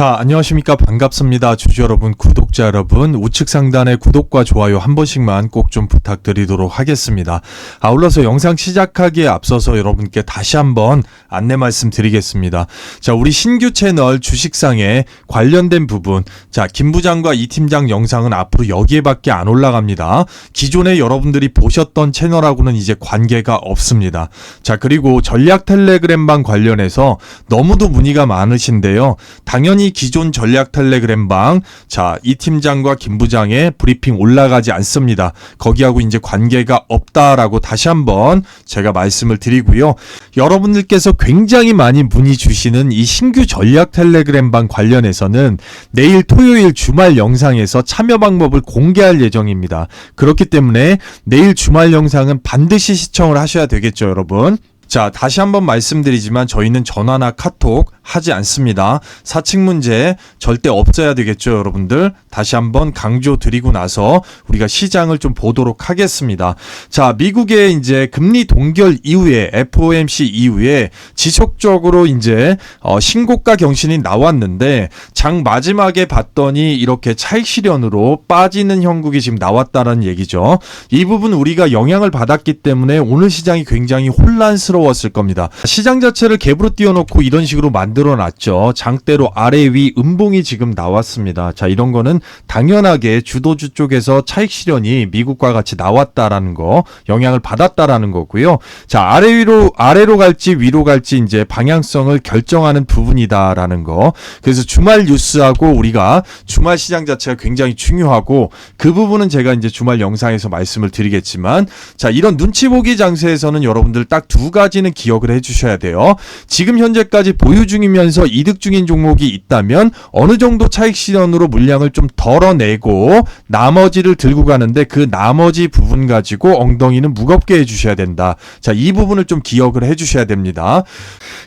자, 안녕하십니까. 반갑습니다. 주주 여러분, 구독자 여러분, 우측 상단의 구독과 좋아요 한 번씩만 꼭 좀 부탁드리도록 하겠습니다. 아울러서 영상 시작하기에 앞서서 여러분께 다시 한번 안내 말씀 드리겠습니다. 자, 우리 신규 채널 주식상에 관련된 부분, 자, 김 부장과 이 팀장 영상은 앞으로 여기에밖에 안 올라갑니다. 기존에 여러분들이 보셨던 채널하고는 이제 관계가 없습니다. 자, 그리고 전략 텔레그램방 관련해서 너무도 문의가 많으신데요. 당연히 기존 전략 텔레그램방, 자, 이 팀장과 김 부장의 브리핑 올라가지 않습니다. 거기하고 이제 관계가 없다라고 다시 한번 제가 말씀을 드리고요. 여러분들께서 굉장히 많이 문의 주시는 이 신규 전략 텔레그램방 관련해서는 내일 토요일 주말 영상에서 참여 방법을 공개할 예정입니다. 그렇기 때문에 내일 주말 영상은 반드시 시청을 하셔야 되겠죠, 여러분. 자, 다시 한번 말씀드리지만 저희는 전화나 카톡 하지 않습니다. 사칭 문제 절대 없어야 되겠죠, 여러분들. 다시 한번 강조 드리고 나서 우리가 시장을 좀 보도록 하겠습니다. 자, 미국의 이제 금리 동결 이후에 FOMC 이후에 지속적으로 이제 어, 신고가 경신이 나왔는데 장 마지막에 봤더니 이렇게 차익 실현으로 빠지는 형국이 지금 나왔다는 얘기죠. 이 부분 우리가 영향을 받았기 때문에 오늘 시장이 굉장히 혼란스러 웠을 겁니다. 시장 자체를 갭으로 띄워놓고 이런 식으로 만들어 놨죠. 장대로 아래 위 음봉이 지금 나왔습니다. 자, 이런 거는 당연하게 주도주 쪽에서 차익 실현이 미국과 같이 나왔다라는 거, 영향을 받았다라는 거고요. 자, 아래 위로 아래로 갈지 위로 갈지 이제 방향성을 결정하는 부분이다라는 거. 그래서 주말 뉴스하고 우리가 주말 시장 자체가 굉장히 중요하고 그 부분은 제가 이제 주말 영상에서 말씀을 드리겠지만 자, 이런 눈치 보기 장세에서는 여러분들 딱 두 가지 는 기억을 해 주셔야 돼요. 지금 현재까지 보유 중이면서 이득 중인 종목이 있다면 어느 정도 차익 실현으로 물량을 좀 덜어내고 나머지를 들고 가는데 그 나머지 부분 가지고 엉덩이는 무겁게 해 주셔야 된다. 자, 이 부분을 좀 기억을 해 주셔야 됩니다.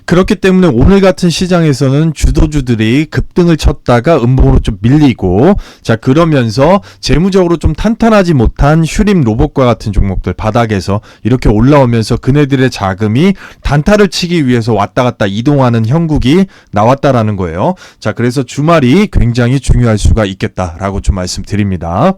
그렇기 때문에 오늘 같은 시장에서는 주도주들이 급등을 쳤다가 음봉으로 좀 밀리고 자 그러면서 재무적으로 좀 탄탄하지 못한 휴림 로봇과 같은 종목들 바닥에서 이렇게 올라오면서 그네들의 자금이 단타를 치기 위해서 왔다 갔다 이동하는 형국이 나왔다라는 거예요. 자 그래서 주말이 굉장히 중요할 수가 있겠다라고 좀 말씀드립니다.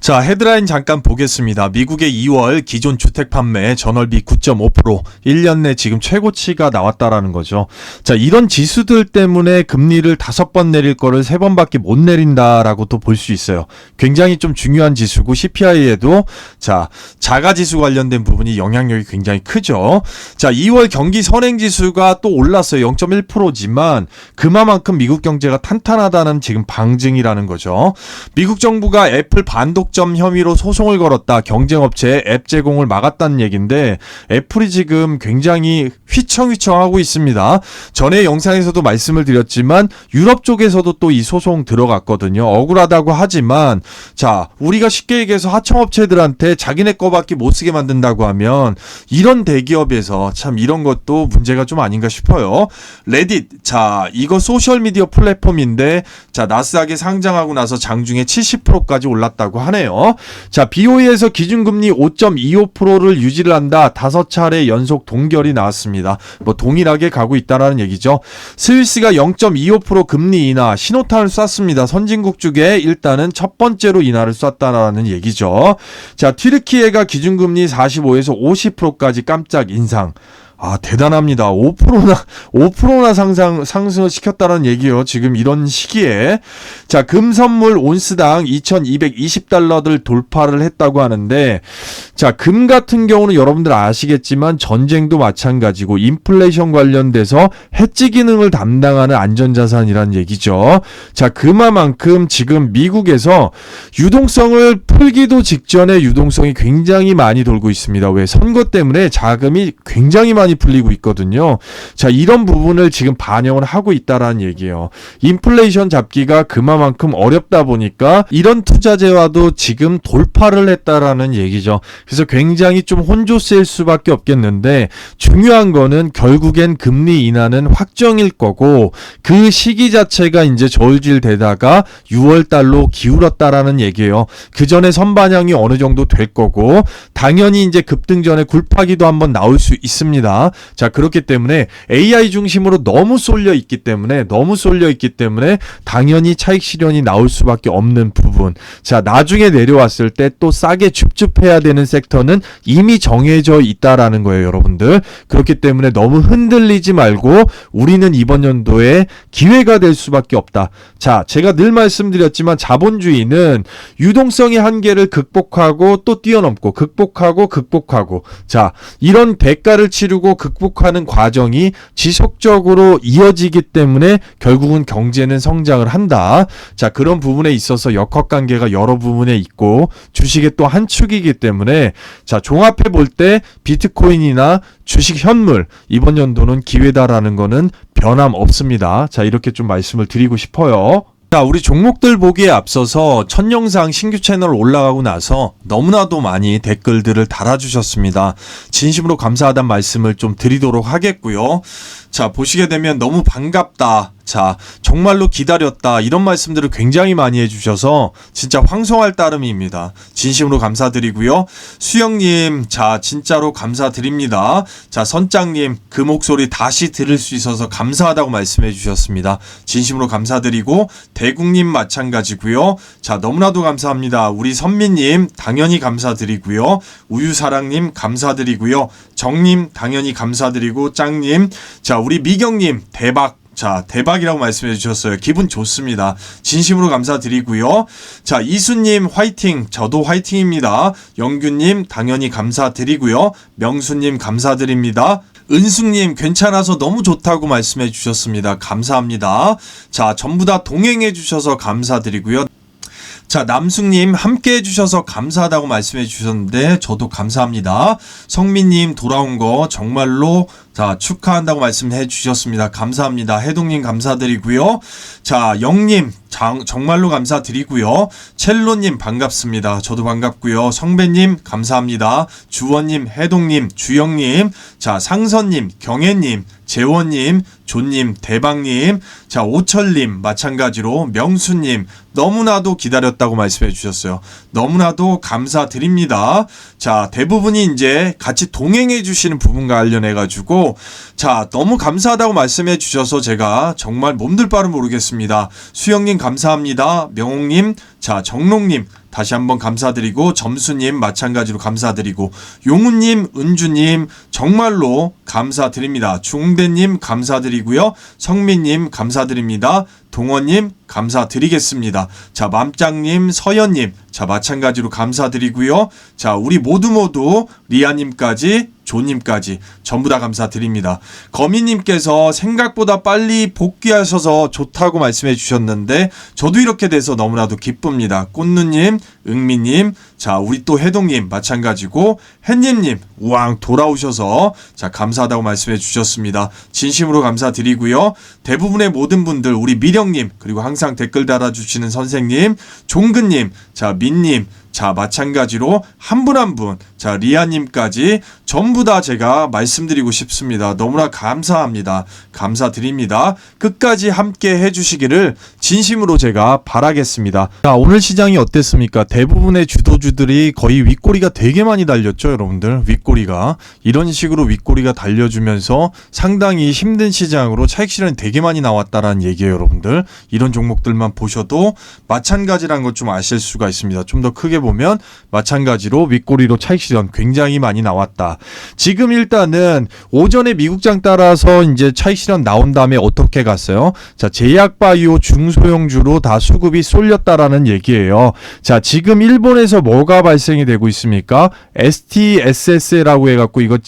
자, 헤드라인 잠깐 보겠습니다. 미국의 2월 기존 주택 판매 전월비 9.5% 1년 내 지금 최고치가 나왔다라는 거죠. 자, 이런 지수들 때문에 금리를 다섯 번 내릴 거를 세 번밖에 못 내린다라고 또 볼 수 있어요. 굉장히 좀 중요한 지수고 CPI에도 자, 자가 지수 관련된 부분이 영향력이 굉장히 크죠. 자, 2월 경기 선행 지수가 또 올랐어요. 0.1%지만 그만큼 미국 경제가 탄탄하다는 지금 방증이라는 거죠. 미국 정부가 애플 반 반독점 혐의로 소송을 걸었다. 경쟁업체에 앱 제공을 막았다는 얘기인데 애플이 지금 굉장히 휘청휘청하고 있습니다. 전에 영상에서도 말씀을 드렸지만 유럽 쪽에서도 또 이 소송 들어갔거든요. 억울하다고 하지만 자 우리가 쉽게 얘기해서 하청업체들한테 자기네 거밖에 못 쓰게 만든다고 하면 이런 대기업에서 참 이런 것도 문제가 좀 아닌가 싶어요. 레딧 자 이거 소셜 미디어 플랫폼인데 자 나스닥에 상장하고 나서 장중에 70%까지 올랐다고 하네요. 자, BOE에서 기준금리 5.25%를 유지를 한다. 다섯 차례 연속 동결이 나왔습니다. 뭐 동일하게 가고 있다라는 얘기죠. 스위스가 0.25% 금리 인하 신호탄을 쐈습니다. 선진국 중에 일단은 첫 번째로 인하를 쐈다라는 얘기죠. 자, 튀르키예가 기준금리 45에서 50%까지 깜짝 인상. 아, 대단합니다. 5%나, 5%나 상상, 상승을 시켰다는 얘기요. 지금 이런 시기에. 자, 금 선물 온스당 2220달러들 돌파를 했다고 하는데, 자, 금 같은 경우는 여러분들 아시겠지만 전쟁도 마찬가지고 인플레이션 관련돼서 해지 기능을 담당하는 안전자산이라는 얘기죠. 자, 그만큼 지금 미국에서 유동성을 풀기도 직전에 유동성이 굉장히 많이 돌고 있습니다. 왜? 선거 때문에 자금이 굉장히 많이 많이 풀리고 있거든요. 자, 이런 부분을 지금 반영을 하고 있다라는 얘기예요. 인플레이션 잡기가 그만큼 어렵다 보니까 이런 투자재와도 지금 돌파를 했다라는 얘기죠. 그래서 굉장히 좀 혼조세일 수밖에 없겠는데 중요한 거는 결국엔 금리 인하는 확정일 거고 그 시기 자체가 이제 저울질 되다가 6월 달로 기울었다라는 얘기예요. 그 전에 선반영이 어느 정도 될 거고 당연히 이제 급등 전에 굴파기도 한번 나올 수 있습니다. 자, 그렇기 때문에 AI 중심으로 너무 쏠려 있기 때문에 너무 쏠려 있기 때문에 당연히 차익 실현이 나올 수밖에 없는 부분. 자, 나중에 내려왔을 때 또 싸게 줍줍해야 되는 섹터는 이미 정해져 있다라는 거예요, 여러분들. 그렇기 때문에 너무 흔들리지 말고 우리는 이번 연도에 기회가 될 수밖에 없다. 자, 제가 늘 말씀드렸지만 자본주의는 유동성의 한계를 극복하고 또 뛰어넘고 극복하고 극복하고 자, 이런 대가를 치르고 극복하는 과정이 지속적으로 이어지기 때문에 결국은 경제는 성장을 한다. 자, 그런 부분에 있어서 역학 관계가 여러 부분에 있고 주식의 또 한 축이기 때문에 자, 종합해 볼 때 비트코인이나 주식 현물 이번 연도는 기회다라는 거는 변함 없습니다. 자, 이렇게 좀 말씀을 드리고 싶어요. 자, 우리 종목들 보기에 앞서서 첫 영상 신규 채널 올라가고 나서 너무나도 많이 댓글들을 달아주셨습니다. 진심으로 감사하다는 말씀을 좀 드리도록 하겠고요. 자, 보시게 되면 너무 반갑다. 자, 정말로 기다렸다. 이런 말씀들을 굉장히 많이 해주셔서 진짜 황송할 따름입니다. 진심으로 감사드리고요. 수영님, 자, 진짜로 감사드립니다. 자, 선장님, 그 목소리 다시 들을 수 있어서 감사하다고 말씀해 주셨습니다. 진심으로 감사드리고, 대국님 마찬가지고요. 자, 너무나도 감사합니다. 우리 선미님, 당연히 감사드리고요. 우유사랑님, 감사드리고요. 정님, 당연히 감사드리고, 짱님, 자, 우리 미경님, 대박. 자, 대박이라고 말씀해 주셨어요. 기분 좋습니다. 진심으로 감사드리고요. 자, 이수님 화이팅. 저도 화이팅입니다. 영규님 당연히 감사드리고요. 명수님 감사드립니다. 은숙님 괜찮아서 너무 좋다고 말씀해 주셨습니다. 감사합니다. 자, 전부 다 동행해 주셔서 감사드리고요. 자, 남숙님 함께 해주셔서 감사하다고 말씀해 주셨는데 저도 감사합니다. 성민님 돌아온 거 정말로 자 축하한다고 말씀해 주셨습니다. 감사합니다. 해동님 감사드리고요. 자, 영님 장, 정말로 감사드리고요. 첼로님 반갑습니다. 저도 반갑고요. 성배님 감사합니다. 주원님, 해동님, 주영님, 자 상선님, 경혜님, 재원님, 조님, 대박님, 자 오철님 마찬가지로 명수님 너무나도 기다렸다고 말씀해 주셨어요. 너무나도 감사드립니다. 자 대부분이 이제 같이 동행해 주시는 부분과 관련해 가지고 자 너무 감사하다고 말씀해 주셔서 제가 정말 몸둘 바를 모르겠습니다. 수영님 감사합니다. 명홍님, 자 정롱님 다시 한번 감사드리고 점수님 마찬가지로 감사드리고 용우님, 은주님 정말로 감사드립니다. 중대님 감사드리고요. 성민님 감사드립니다. 동원님 감사드리겠습니다. 자 맘짱님, 서연님 자 마찬가지로 감사드리고요. 자 우리 모두 모두 리아님까지 조님까지 전부 다 감사드립니다. 거미님께서 생각보다 빨리 복귀하셔서 좋다고 말씀해 주셨는데 저도 이렇게 돼서 너무나도 기쁩니다. 꽃누님, 응미님, 자 우리 또 해동님 마찬가지고 햇님님 우왕 돌아오셔서 자 감사하다고 말씀해 주셨습니다. 진심으로 감사드리고요. 대부분의 모든 분들 우리 미령님 그리고 항상 댓글 달아주시는 선생님, 종근님, 자 민님 자, 마찬가지로 한 분 한 분, 자, 리아님까지 전부 다 제가 말씀드리고 싶습니다. 너무나 감사합니다. 감사드립니다. 끝까지 함께 해주시기를 진심으로 제가 바라겠습니다. 자, 오늘 시장이 어땠습니까? 대부분의 주도주들이 거의 윗꼬리가 되게 많이 달렸죠, 여러분들. 윗꼬리가. 이런 식으로 윗꼬리가 달려주면서 상당히 힘든 시장으로 차익 실현이 되게 많이 나왔다라는 얘기예요, 여러분들. 이런 종목들만 보셔도 마찬가지라는 것 좀 아실 수가 있습니다. 좀 더 크게 보면 마찬가지로 윗꼬리로 차익 실현 굉장히 많이 나왔다. 지금 일단은 오전에 미국장 따라서 이제 차익 실현 나온 다음에 어떻게 갔어요? 자, 제약바이오 중소형주로 다 수급이 쏠렸다라는 얘기예요. 자, 지금 일본에서 뭐가 발생이 되고 있습니까? STSS라고 해갖고 이거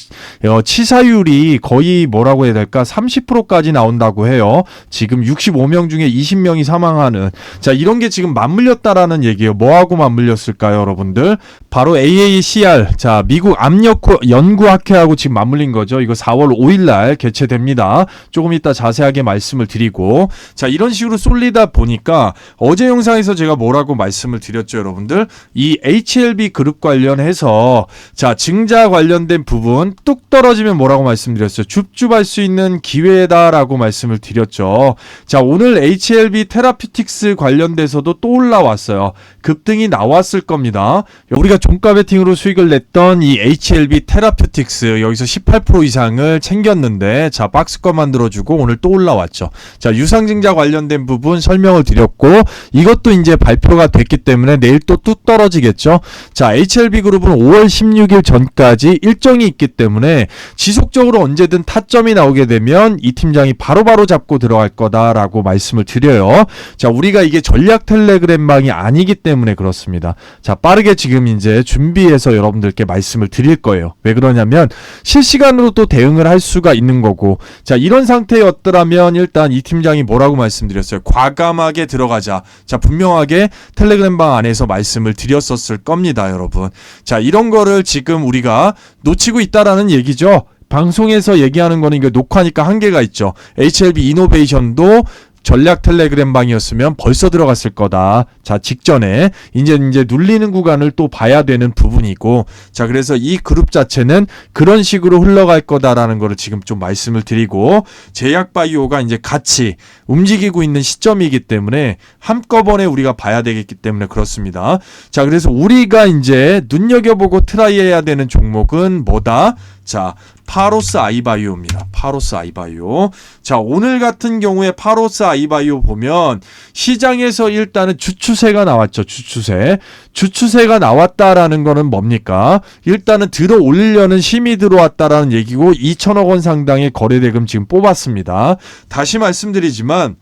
어, 치사율이 거의 뭐라고 해야 될까? 30%까지 나온다고 해요. 지금 65명 중에 20명이 사망하는 자 이런 게 지금 맞물렸다라는 얘기예요. 뭐하고 맞물렸 을까요, 여러분들? 바로 AACR 자 미국 압력 연구학회하고 지금 맞물린 거죠. 이거 4월 5일날 개최됩니다. 조금 이따 자세하게 말씀을 드리고 자 이런 식으로 쏠리다 보니까 어제 영상에서 제가 뭐라고 말씀을 드렸죠, 여러분들? 이 HLB 그룹 관련해서 자 증자 관련된 부분 뚝 떨어지면 뭐라고 말씀드렸어요? 줍줍할 수 있는 기회다라고 말씀을 드렸죠. 자 오늘 HLB 테라피틱스 관련돼서도 또 올라왔어요. 급등이 나왔을 겁니다. 우리가 종가 베팅으로 수익을 냈던 이 HLB 테라퓨틱스 여기서 18% 이상을 챙겼는데 자 박스권 만들어주고 오늘 또 올라왔죠. 자 유상증자 관련된 부분 설명을 드렸고 이것도 이제 발표가 됐기 때문에 내일 또 뚝 떨어지겠죠. 자 HLB 그룹은 5월 16일 전까지 일정이 있기 때문에 지속적으로 언제든 타점이 나오게 되면 이 팀장이 바로바로 잡고 들어갈 거다라고 말씀을 드려요. 자 우리가 이게 전략 텔레그램방이 아니기 때문에 그렇습니다. 자 빠르게 지금 이제 준비해서 여러분들께 말씀을 드릴 거예요. 왜 그러냐면 실시간으로 또 대응을 할 수가 있는 거고 자 이런 상태였더라면 일단 이 팀장이 뭐라고 말씀드렸어요. 과감하게 들어가자. 자 분명하게 텔레그램 방 안에서 말씀을 드렸었을 겁니다, 여러분. 자 이런 거를 지금 우리가 놓치고 있다라는 얘기죠. 방송에서 얘기하는 거는 이거 녹화니까 한계가 있죠. HLB 이노베이션도 전략 텔레그램 방이었으면 벌써 들어갔을 거다. 자, 직전에 이제 이제 눌리는 구간을 또 봐야 되는 부분이고 자, 그래서 이 그룹 자체는 그런 식으로 흘러갈 거다라는 거를 지금 좀 말씀을 드리고 제약 바이오가 이제 같이 움직이고 있는 시점이기 때문에 한꺼번에 우리가 봐야 되겠기 때문에 그렇습니다. 자, 그래서 우리가 이제 눈여겨보고 트라이해야 되는 종목은 뭐다? 자, 파로스 아이바이오입니다. 파로스 아이바이오. 자, 오늘 같은 경우에 파로스 아이바이오 보면 시장에서 일단은 주추세가 나왔죠. 주추세. 주추세가 나왔다라는 거는 뭡니까? 일단은 들어 올리려는 힘이 들어왔다라는 얘기고 2천억 원 상당의 거래대금 지금 뽑았습니다. 다시 말씀드리지만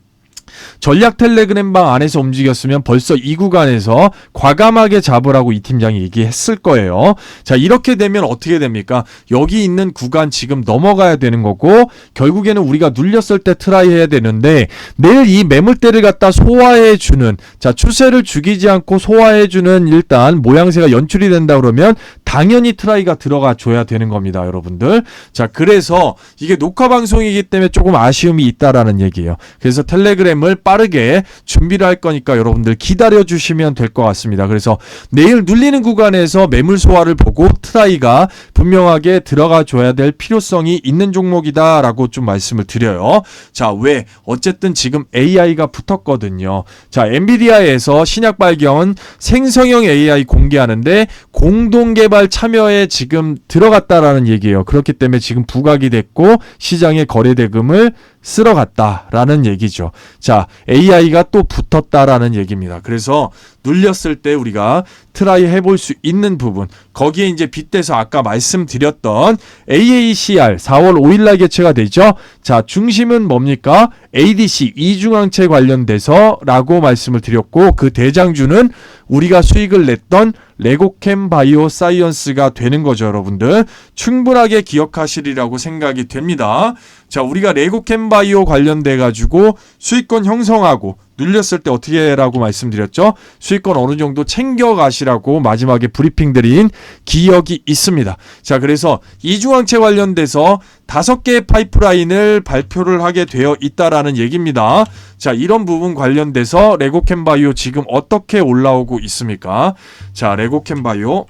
전략 텔레그램방 안에서 움직였으면 벌써 이 구간에서 과감하게 잡으라고 이 팀장이 얘기했을 거예요. 자, 이렇게 되면 어떻게 됩니까? 여기 있는 구간 지금 넘어가야 되는 거고, 결국에는 우리가 눌렸을 때 트라이 해야 되는데, 내일 이 매물대를 갖다 소화해 주는, 자, 추세를 죽이지 않고 소화해 주는 일단 모양새가 연출이 된다 그러면, 당연히 트라이가 들어가 줘야 되는 겁니다, 여러분들. 자, 그래서 이게 녹화 방송이기 때문에 조금 아쉬움이 있다라는 얘기예요. 그래서 텔레그램 을 빠르게 준비를 할 거니까 여러분들 기다려 주시면 될 것 같습니다. 그래서 내일 눌리는 구간에서 매물 소화를 보고 트라이가 분명하게 들어가 줘야 될 필요성이 있는 종목이다라고 좀 말씀을 드려요. 자, 왜? 어쨌든 지금 AI가 붙었거든요. 자, 엔비디아에서 신약 발견 생성형 AI 공개하는데 공동 개발 참여에 지금 들어갔다라는 얘기예요. 그렇기 때문에 지금 부각이 됐고 시장의 거래 대금을 쓸어 갔다라는 얘기죠. 자, AI가 또 붙었다라는 얘기입니다. 그래서 눌렸을 때 우리가 트라이 해볼 수 있는 부분 거기에 이제 빗대서 아까 말씀드렸던 AACR 4월 5일날 개최가 되죠. 자, 중심은 뭡니까? ADC 이중항체 관련돼서라고 말씀을 드렸고 그 대장주는 우리가 수익을 냈던 레고캠 바이오 사이언스가 되는 거죠, 여러분들. 충분하게 기억하시리라고 생각이 됩니다. 자, 우리가 레고캠 바이오 관련돼 가지고 수익권 형성하고 눌렸을 때 어떻게 해라고 말씀드렸죠? 수익권 어느 정도 챙겨 가시라고 마지막에 브리핑 드린 기억이 있습니다. 자, 그래서 이중항체 관련돼서 다섯 개의 파이프라인을 발표를 하게 되어 있다라는 얘기입니다. 자, 이런 부분 관련돼서 레고캠 바이오 지금 어떻게 올라오고 있습니까? 자, 레고캠 바이오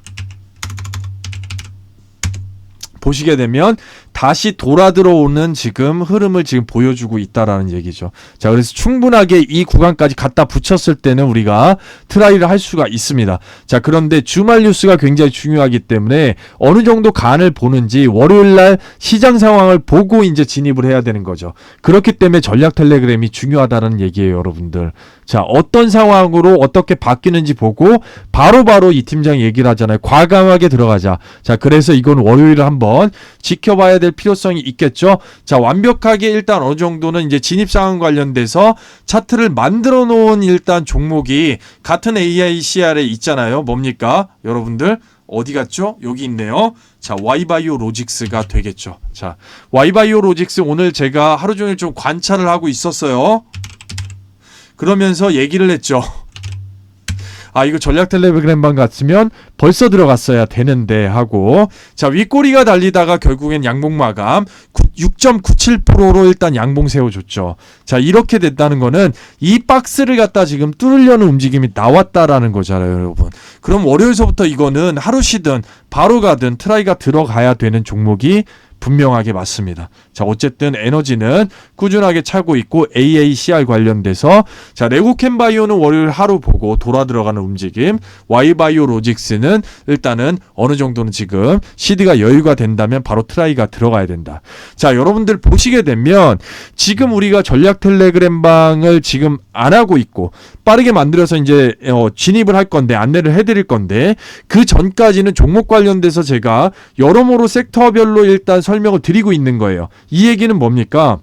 보시게 되면 다시 돌아 들어오는 지금 흐름을 지금 보여주고 있다라는 얘기죠. 자, 그래서 충분하게 이 구간까지 갖다 붙였을 때는 우리가 트라이를 할 수가 있습니다. 자, 그런데 주말 뉴스가 굉장히 중요하기 때문에 어느 정도 간을 보는지 월요일 날 시장 상황을 보고 이제 진입을 해야 되는 거죠. 그렇기 때문에 전략 텔레그램이 중요하다는 얘기예요, 여러분들. 자, 어떤 상황으로 어떻게 바뀌는지 보고 바로바로 이 팀장이 얘기를 하잖아요. 과감하게 들어가자. 자, 그래서 이건 월요일에 한번 지켜봐야 될 필요성이 있겠죠. 자, 완벽하게 일단 어느 정도는 이제 진입 상황 관련돼서 차트를 만들어 놓은 일단 종목이 같은 AICR에 있잖아요. 뭡니까? 여러분들 어디 갔죠? 여기 있네요. 자, 와이바이오 로직스가 되겠죠. 자, 와이바이오 로직스 오늘 제가 하루 종일 좀 관찰을 하고 있었어요. 그러면서 얘기를 했죠. 아 이거 전략 텔레그램방 같으면 벌써 들어갔어야 되는데 하고 자 윗꼬리가 달리다가 결국엔 양봉 마감 6.97%로 일단 양봉 세워줬죠. 자 이렇게 됐다는 거는 이 박스를 갖다 지금 뚫으려는 움직임이 나왔다라는 거잖아요, 여러분. 그럼 월요일서부터 이거는 하루 쉬든 바로 가든 트라이가 들어가야 되는 종목이 분명하게 맞습니다. 자, 어쨌든 에너지는 꾸준하게 차고 있고 AACR 관련돼서 자, 레고캔바이오는 월요일 하루 보고 돌아 들어가는 움직임, Y바이오 로직스는 일단은 어느 정도는 지금 시드가 여유가 된다면 바로 트라이가 들어가야 된다. 자, 여러분들 보시게 되면 지금 우리가 전략 텔레그램 방을 지금 안 하고 있고 빠르게 만들어서 이제 어, 진입을 할 건데 안내를 해드릴 건데 그 전까지는 종목 관련돼서 제가 여러모로 섹터별로 일단 설명을 드리고 있는 거예요. 이 얘기는 뭡니까?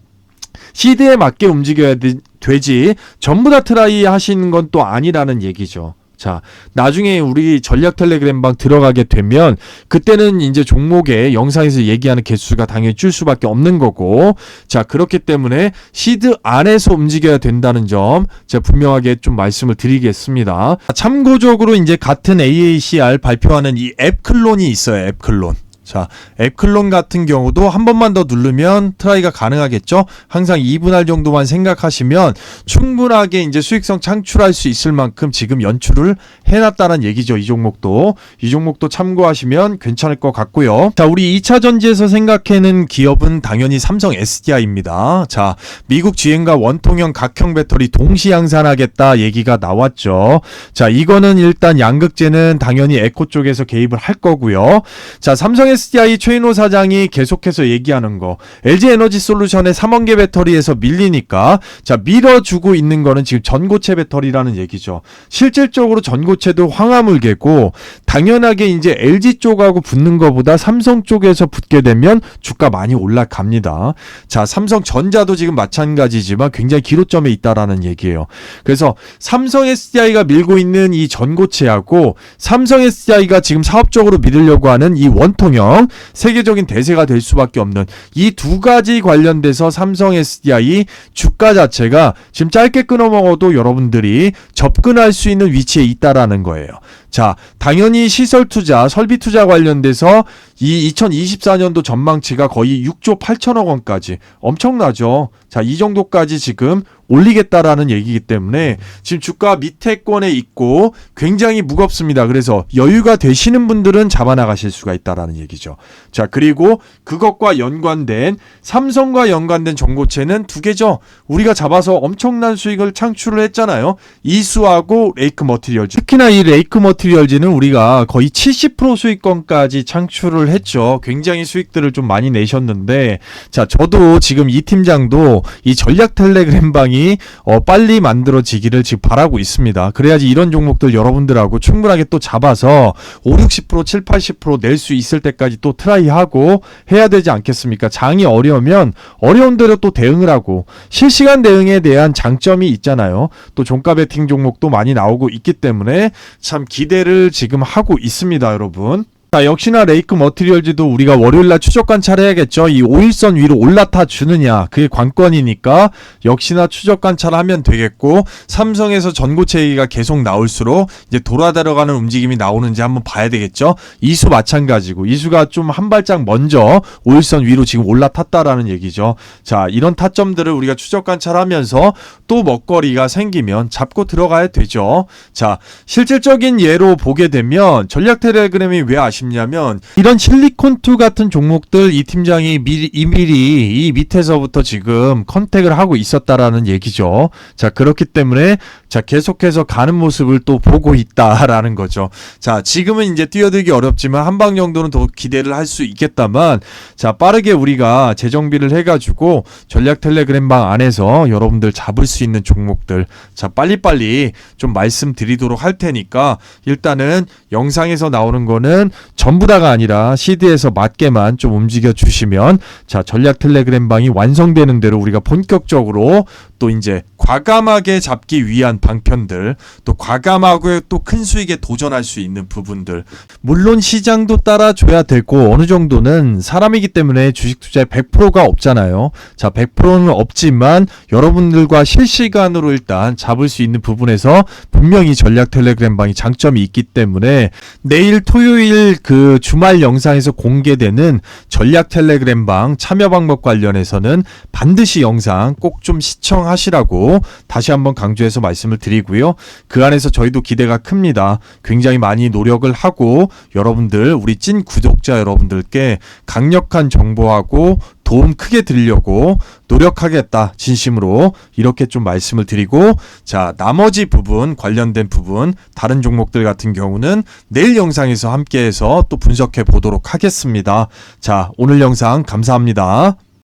시드에 맞게 움직여야 되, 지 전부 다 트라이 하시는 건 또 아니라는 얘기죠. 자, 나중에 우리 전략 텔레그램방 들어가게 되면 그때는 이제 종목에 영상에서 얘기하는 개수가 당연히 줄 수밖에 없는 거고 자, 그렇기 때문에 시드 안에서 움직여야 된다는 점 제가 분명하게 좀 말씀을 드리겠습니다. 참고적으로 이제 같은 AACR 발표하는 이 앱 클론이 있어요. 앱 클론. 자, 앱클론 같은 경우도 한 번만 더 누르면 트라이가 가능하겠죠? 항상 2분할 정도만 생각하시면 충분하게 이제 수익성 창출할 수 있을 만큼 지금 연출을 해놨다는 얘기죠. 이 종목도. 이 종목도 참고하시면 괜찮을 것 같고요. 자, 우리 2차 전지에서 생각해는 기업은 당연히 삼성 SDI입니다. 자, 미국 GM과 원통형 각형 배터리 동시 양산하겠다 얘기가 나왔죠. 자, 이거는 일단 양극재는 당연히 에코 쪽에서 개입을 할 거고요. 자, 삼성 SDI 최인호 사장이 계속해서 얘기하는 거 LG 에너지 솔루션의 3원계 배터리에서 밀리니까 자 밀어주고 있는 거는 지금 전고체 배터리라는 얘기죠. 실질적으로 전고체도 황화물계고 당연하게 이제 LG 쪽하고 붙는 것보다 삼성 쪽에서 붙게 되면 주가 많이 올라갑니다. 자 삼성 전자도 지금 마찬가지지만 굉장히 기로점에 있다라는 얘기예요. 그래서 삼성 SDI가 밀고 있는 이 전고체하고 삼성 SDI가 지금 사업적으로 믿으려고 하는 이 원통형 세계적인 대세가 될 수밖에 없는 이 두 가지 관련돼서 삼성 SDI 주가 자체가 지금 짧게 끊어 먹어도 여러분들이 접근할 수 있는 위치에 있다라는 거예요. 자, 당연히 시설 투자, 설비 투자 관련돼서 이 2024년도 전망치가 거의 6조 8천억 원까지 엄청나죠. 자, 이 정도까지 지금 올리겠다라는 얘기이기 때문에 지금 주가 밑에권에 있고 굉장히 무겁습니다. 그래서 여유가 되시는 분들은 잡아나가실 수가 있다라는 얘기죠. 자, 그리고 그것과 연관된 삼성과 연관된 정보체는 두 개죠. 우리가 잡아서 엄청난 수익을 창출을 했잖아요. 이수하고 레이크 머티리얼즈. 특히나 이 레이크 머티리얼즈는 우리가 거의 70% 수익권까지 창출을 했죠. 굉장히 수익들을 좀 많이 내셨는데 자, 저도 지금 이 팀장도 이 전략 텔레그램 방이 어, 빨리 만들어지기를 지금 바라고 있습니다. 그래야지 이런 종목들 여러분들하고 충분하게 또 잡아서 5, 60%, 7, 80%낼 수 있을 때까지 또 트라이하고 해야 되지 않겠습니까? 장이 어려우면 어려운 대로 또 대응을 하고 실시간 대응에 대한 장점이 있잖아요. 또 종가 베팅 종목도 많이 나오고 있기 때문에 참 기대를 지금 하고 있습니다, 여러분. 자, 역시나 레이크 머티리얼즈도 우리가 월요일날 추적 관찰해야겠죠. 이 5일선 위로 올라타 주느냐. 그게 관건이니까 역시나 추적 관찰하면 되겠고 삼성에서 전고체 얘기가 계속 나올수록 이제 돌아들어가는 움직임이 나오는지 한번 봐야 되겠죠. 이수 마찬가지고 이수가 좀 한 발짝 먼저 5일선 위로 지금 올라탔다라는 얘기죠. 자, 이런 타점들을 우리가 추적 관찰하면서 또 먹거리가 생기면 잡고 들어가야 되죠. 자, 실질적인 예로 보게 되면 전략 텔레그램이 왜 아 쉽냐면 이런 실리콘2 같은 종목들 이 팀장이 미리 이미리 이 밑에서부터 지금 컨택을 하고 있었다라는 얘기죠. 자, 그렇기 때문에 자, 계속해서 가는 모습을 또 보고 있다라는 거죠. 자, 지금은 이제 뛰어들기 어렵지만 한 방 정도는 더 기대를 할 수 있겠다만 자, 빠르게 우리가 재정비를 해 가지고 전략 텔레그램방 안에서 여러분들 잡을 수 있는 종목들 자, 빨리빨리 좀 말씀드리도록 할 테니까 일단은 영상에서 나오는 거는 전부 다가 아니라 CD에서 맞게만 좀 움직여 주시면 자, 전략 텔레그램 방이 완성되는 대로 우리가 본격적으로 또 이제 과감하게 잡기 위한 방편들 또 과감하게 또 큰 수익에 도전할 수 있는 부분들 물론 시장도 따라줘야 되고 어느 정도는 사람이기 때문에 주식 투자에 100%가 없잖아요. 자, 100%는 없지만 여러분들과 실시간으로 일단 잡을 수 있는 부분에서 분명히 전략 텔레그램 방이 장점이 있기 때문에 내일 토요일 그 주말 영상에서 공개되는 전략 텔레그램방 참여 방법 관련해서는 반드시 영상 꼭 좀 시청하시라고 다시 한번 강조해서 말씀을 드리고요. 그 안에서 저희도 기대가 큽니다. 굉장히 많이 노력을 하고 여러분들 우리 찐 구독자 여러분들께 강력한 정보하고 도움 크게 드리려고 노력하겠다 진심으로 이렇게 좀 말씀을 드리고 자 나머지 부분 관련된 부분 다른 종목들 같은 경우는 내일 영상에서 함께해서 또 분석해 보도록 하겠습니다. 자 오늘 영상 감사합니다.